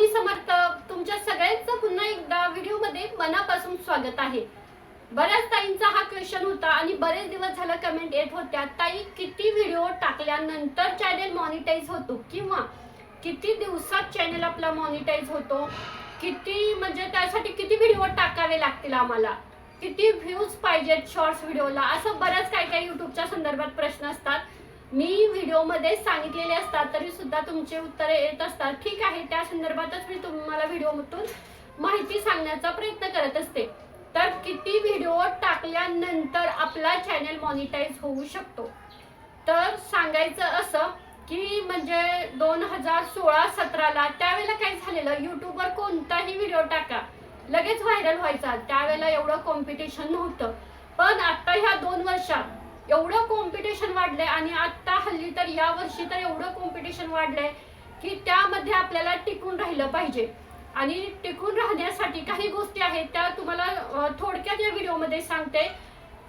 स्वामी समर्थ तुमच्या सगळ्यांचं पुन्हा एकदा व्हिडिओमध्ये मनापासून स्वागत आहे. बऱ्याच ताईंचा हा क्वेश्चन होता आणि बरेच दिवस झालं कमेंट येत होत्या. ताई किती व्हिडिओ टाकल्यानंतर चॅनेल मॉनिटाईज होतो? किंवा किती दिवसात चॅनेल आपला मॉनिटाईज होतो? किती म्हणजे त्यासाठी किती व्हिडिओ टाकावे लागतील आम्हाला? किती व्ह्यूज पाहिजेत शॉर्ट्स व्हिडिओला असं बऱ्याच काही काही युट्यूबच्या संदर्भात प्रश्न असतात. मी व्हिडिओमध्ये सांगितलेले असतात तरी सुद्धा तुमचे उत्तरे येत असतात. ठीक आहे त्या संदर्भातच मी तुम्हाला व्हिडिओमधून माहिती सांगण्याचा प्रयत्न करत असते. तर किती व्हिडिओ टाकल्यानंतर आपला चॅनल मॉनिटाईज होऊ शकतो? तर सांगायचं असं की म्हणजे दोन हजार सोळा सतराला त्यावेळेला काय झालेलं? युट्यूबवर कोणताही व्हिडिओ टाका लगेच व्हायरल व्हायचा. त्यावेळेला एवढं कॉम्पिटिशन नव्हतं. पण आता ह्या दोन वर्षात एवढं कॉम्पिटिशन वाढलंय आणि आता हल्ली तर या वर्षी तर एवढं कॉम्पिटिशन वाढलंय की त्यामध्ये आपल्याला टिकून राहिलं पाहिजे. आणि टिकून राहण्यासाठी काही गोष्टी आहेत त्या तुम्हाला थोडक्यात या व्हिडिओमध्ये सांगते.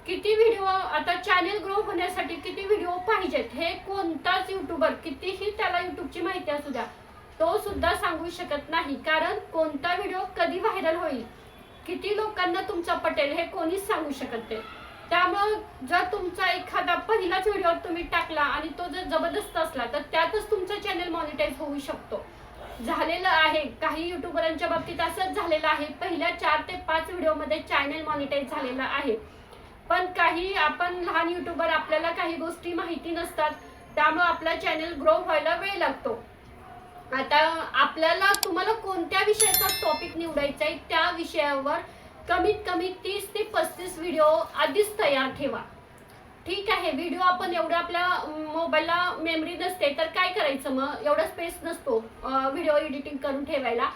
किती व्हिडिओ आता चॅनेल ग्रो होण्यासाठी किती व्हिडिओ पाहिजेत हे कोणताच युट्यूबर कितीही त्याला युट्यूबची माहिती असू द्या तो सुद्धा सांगू शकत नाही. कारण कोणता व्हिडिओ कधी व्हायरल होईल किती लोकांना तुमचा पटेल हे कोणीच सांगू शकत नाही. त्यामुळं जर तुमचं पहिलाच व्हिडिओ तुम्ही टाकला आणि तो जर जबरदस्त असला तर त्यातच तुमचा चॅनल मॉनिटाईज होऊ शकतो. झालेलं आहे. काही युट्यूबरांच्या बाबतीत असंच झालेलं आहे. पहिल्या चार ते पाच व्हिडिओमध्ये चॅनल मॉनिटाईज झालेलं आहे. पण काही आपण लहान युट्यूबर आपल्याला काही गोष्टी माहिती नसतात. त्यामुळे आपला चॅनल ग्रो व्हायला वेळ लागतो. आता आपल्याला तुम्हाला कोणत्या विषयाचा टॉपिक निवडायचा आहे त्या विषयावर कमीत कमी तीस ते पस्तीस व्हिडिओ आधीच तयार ठेवा. ठीक आहे व्हिडिओ आपण एवढं आपल्या मोबाईलला मेमरी नसते तर काय करायचं मग? एवढा स्पेस नसतो व्हिडिओ एडिटिंग करून ठेवायला.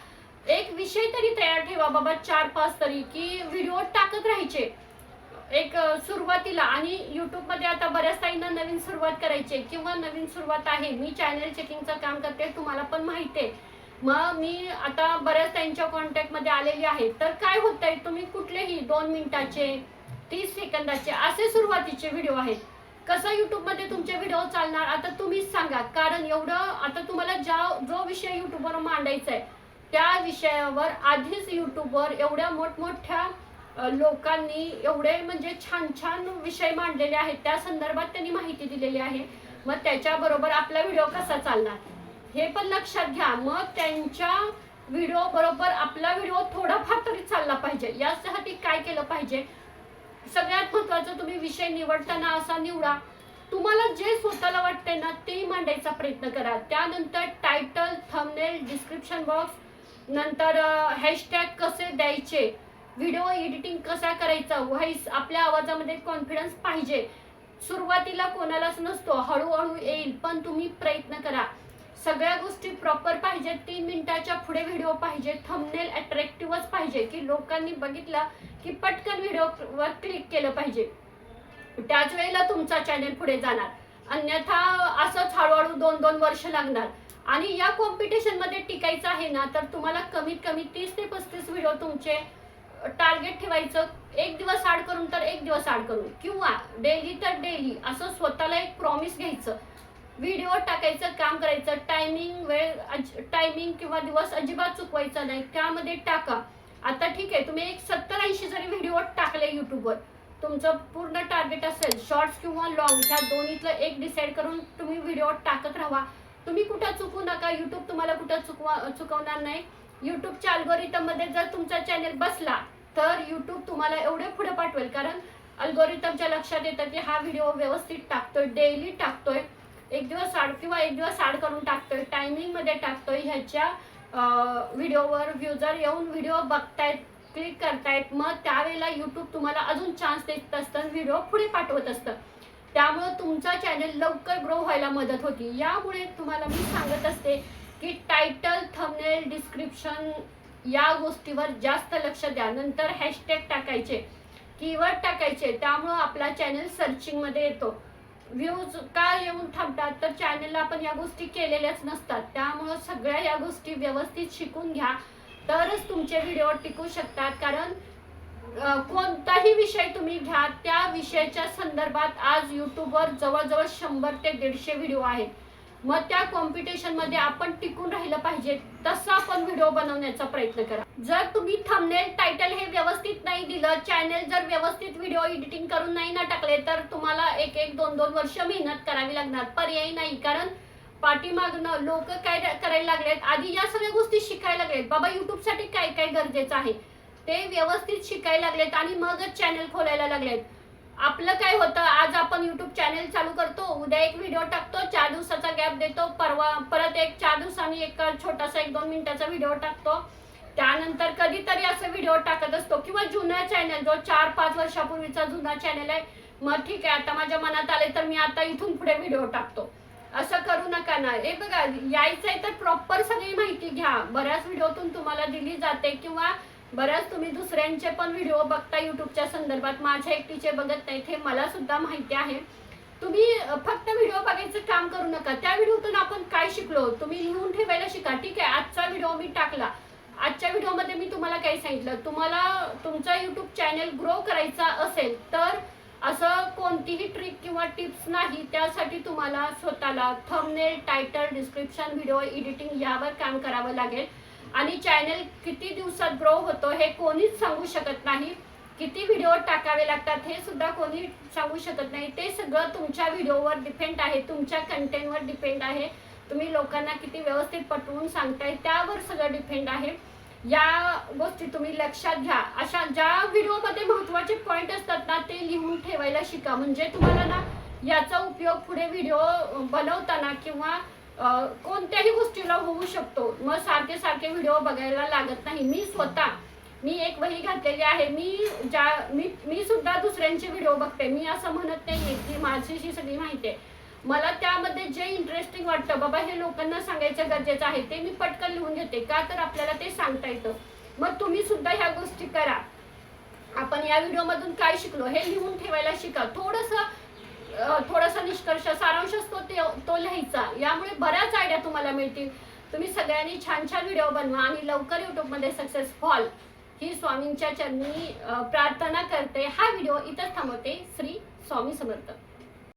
एक विषय तरी तयार ठेवा बाबा चार पाच तरी की व्हिडिओ टाकत राहायचे. एक सुरुवातीला आणि युट्यूबमध्ये आता बऱ्याच ताईंना नवीन सुरुवात करायची आहे किंवा नवीन सुरुवात आहे. मी चॅनल चेकिंगचं काम करते तुम्हाला पण माहिती आहे. मग मी आता बऱ्याच त्यांच्या कॉन्टॅक्टमध्ये आलेली आहे. तर काय होत आहे तुम्ही कुठलेही दोन मिनिटाचे तीस सेकंदाचे असे सुरुवातीचे व्हिडिओ आहेत. कसं युट्यूबमध्ये तुमचे व्हिडिओ चालणार आता तुम्हीच सांगा. कारण एवढं आता तुम्हाला ज्या जो विषय युट्यूबवर मांडायचा आहे त्या विषयावर आधीच युट्यूबवर एवढ्या मोठमोठ्या लोकांनी एवढे म्हणजे छान छान विषय मांडलेले आहेत. त्या संदर्भात त्यांनी माहिती दिलेली आहे. मग त्याच्याबरोबर आपला व्हिडिओ कसा चालणार? हे पण लक्षात घ्या. मग त्यांच्या व्हिडिओ बरोबर आपला व्हिडिओ थोडाफार तरी चालला पाहिजे. यासाठी काय केलं पाहिजे? सगळ्यात महत्वाचं तुम्ही विषय निवडताना असा निवडा. तुम्हाला जे स्वतःला वाटते ना ते मांडायचा प्रयत्न करा. त्यानंतर टायटल थंबनेल डिस्क्रिप्शन बॉक्स नंतर हॅशटॅग कसे द्यायचे व्हिडिओ एडिटिंग कसा करायचा व्हॉइस आपल्या आवाजामध्ये कॉन्फिडन्स पाहिजे. सुरुवातीला कोणालाच नसतो हळूहळू येईल पण तुम्ही प्रयत्न करा. सगळ्या गोष्टी प्रॉपर पाहिजेत तीन मिनिटाच्या पुढे व्हिडिओ पाहिजे थंबनेल अट्रॅक्टिव्हच पाहिजे की लोकांनी बघितला की पटकन व्हिडिओवर क्लिक केलं पाहिजे. त्याच वेळेला तुमचा चॅनेल पुढे जाणार. अन्यथा असंच हळूहळू दोन दोन वर्ष लागणार. आणि या कॉम्पिटिशनमध्ये टिकायचं आहे ना तर तुम्हाला कमीत कमी तीस ते पस्तीस व्हिडिओ तुमचे टार्गेट ठेवायचं. एक दिवस आड करून तर एक दिवस आड करून. किंवा डेली तर डेली असं स्वतःला एक प्रॉमिस घ्यायचं. व्हिडिओ टाकायचं टायमिंग वेळ टायमिंग किंवा दिवस अजिबात चुकवायचा नाही. त्यामध्ये टाका. आता ठीक आहे तुम्ही एक सत्तर ऐंशी जरी व्हिडिओ टाकले युट्यूबवर तुमचं पूर्ण टार्गेट असेल शॉर्ट्स किंवा लॉंग ह्या दोन्हीतलं एक डिसाईड करून तुम्ही व्हिडिओ टाकत राहा. तुम्ही कुठं चुकू नका यूट्यूब तुम्हाला कुठं चुकवा चुकवणार नाही. यूट्यूबच्या अल्गोरिथममध्ये जर तुमचा चॅनेल बसला तर यूट्यूब तुम्हाला एवढे पुढे पाठवेल. कारण अल्गोरिथमच्या लक्षात येतं की हा व्हिडिओ व्यवस्थित टाकतोय डेली टाकतोय. एक दिवस आड किंवा एक दिवस आड करून टाकतोय. टायमिंगमध्ये टाकतोय ह्याच्या व्हिडिओवर व्ह्युजर येऊन व्हिडिओ बघतायत क्लिक करतायत. मग त्यावेळेला यूट्यूब तुम्हाला अजून चान्स देत असतं व्हिडिओ पुढे पाठवत असतं. त्यामुळं तुमचा चॅनल लवकर ग्रो व्हायला मदत होती. यामुळे तुम्हाला मी सांगत असते की टायटल थंबनेल डिस्क्रिप्शन या गोष्टीवर जास्त लक्ष द्या. नंतर हॅशटॅग टाकायचे कीवर्ड टाकायचे. त्यामुळं आपला चॅनल सर्चिंगमध्ये येतो. व्ह्यूज का येऊन थांबतात तर चॅनेलला आपण या गोष्टी केलेल्याच नसतात. त्यामुळं सगळ्या या गोष्टी व्यवस्थित शिकून घ्या. तरच तुमचे व्हिडिओ टिकू शकतात. कारण कोणताही विषय तुम्ही घ्या त्या विषयाच्या संदर्भात आज यूट्यूबवर जवळजवळ शंभर ते दीडशे व्हिडिओ आहेत. मग त्या कॉम्पिटिशनमध्ये आपण टिकून राहिलं पाहिजे. तसं आपण व्हिडिओ बनवण्याचा प्रयत्न करा. जर तुम्ही थंबनेल टायटल हे व्यवस्थित नाही दिलं चॅनेल जर व्यवस्थित व्हिडिओ एडिटिंग करून नाही ना टाकले तर तुम्हाला एक एक दोन दोन वर्ष मेहनत करावी लागणार. पर्याय नाही कारण पाठीमागणं लोक काय करायला लागलेत? आधी या सगळ्या गोष्टी शिकायला लागलेत. बाबा युट्यूबसाठी काय काय गरजेचं आहे? ते व्यवस्थित शिकायला लागलेत आणि मगच चॅनल खोलायला लागलेत. आपलं काय होतं आज आपण युट्यूब चॅनेल चालू करतो उद्या एक व्हिडिओ टाकतो चार दिवसाचा गॅप देतो परवा परत एक चार दिवसांनी एक छोटासा एक दोन मिनिटाचा व्हिडिओ टाकतो. त्यानंतर कधीतरी असं व्हिडिओ टाकत असतो किंवा जुना चॅनल जो चार पाच वर्षापूर्वीचा जुना चॅनल आहे मग ठीक आहे आता माझ्या मनात आले तर मी आता इथून पुढे व्हिडिओ टाकतो. असं करू नका ना. हे बघा यायचं आहे तर प्रॉपर सगळी माहिती घ्या. बऱ्याच व्हिडिओतून तुम्हाला दिली जाते किंवा बऱ्याच तुम्ही दुसऱ्यांचे पण व्हिडिओ बघता युट्यूबच्या संदर्भात. माझ्या एकटीचे बघत नाहीत हे मला सुद्धा माहिती आहे. तुम्ही फक्त व्हिडिओ बघायचं काम करू नका. त्या व्हिडिओतून आपण काय शिकलो? तुम्ही लिहून ठेवायला शिका. ठीक आहे आजचा व्हिडिओ मी टाकला. आजच्या व्हिडिओमध्ये मी तुम्हाला काय सांगितलं. तुम्हाला तुमचा युट्यूब चॅनल ग्रो करायचा असेल तर असं कोणतीही ट्रिक किंवा टिप्स नाही. त्यासाठी तुम्हाला स्वतःला thumbnail title description video editing यावर काम करावं लागेल. आणि चॅनल किती दिवसात ग्रो होतो हे कोणीच सांगू शकत नाही. किती व्हिडिओ टाकावे लागतात हे सुद्धा कोणी सांगू शकत नाही. ते सगळं तुमच्या व्हिडिओवर डिपेंड आहे तुमच्या कंटेंटवर डिपेंड आहे. तुम्ही लोकांना किती व्यवस्थित पटवून सांगताय त्यावर सगळं डिपेंड आहे. या गोष्टी तुम्ही लक्षात घ्या. अशा ज्या व्हिडिओमध्ये महत्त्वाचे पॉईंट असतात ना ते लिहून ठेवायला शिका. म्हणजे तुम्हाला ना याचा उपयोग पुढे व्हिडिओ बनवताना किंवा कोणत्याही गोष्टीला होऊ शकतो. मग सारखे सारखे व्हिडिओ बघायला लागत नाही. मी स्वतः मी एक वही घातलेली आहे. मी ज्या मी मी सुद्धा दुसऱ्यांचे व्हिडिओ बघते. मी असं म्हणत नाही की माझीशी सगळी माहिती आहे. मला त्यामध्ये जे इंटरेस्टिंग वाटतं बाबा हे लोकांना सांगायचं गरजेचं आहे ते मी पटकन लिहून घेते. का तर आपल्याला ते सांगता येतं. मग तुम्ही सुद्धा ह्या गोष्टी करा. आपण या व्हिडिओमधून काय शिकलो हे लिहून ठेवायला शिका. थोडंसं थोडासा निष्कर्ष सारांश असतो ते तो लिहायचा. यामुळे बऱ्याच आयडिया तुम्हाला मिळतील. तुम्ही सगळ्यांनी छान छान व्हिडिओ बनवा आणि लवकर युट्यूबमध्ये सक्सेस व्हाल. ही स्वामींच्या चरणी प्रार्थना करते. हा व्हिडिओ इथंच थांबवते. श्री स्वामी समर्थ.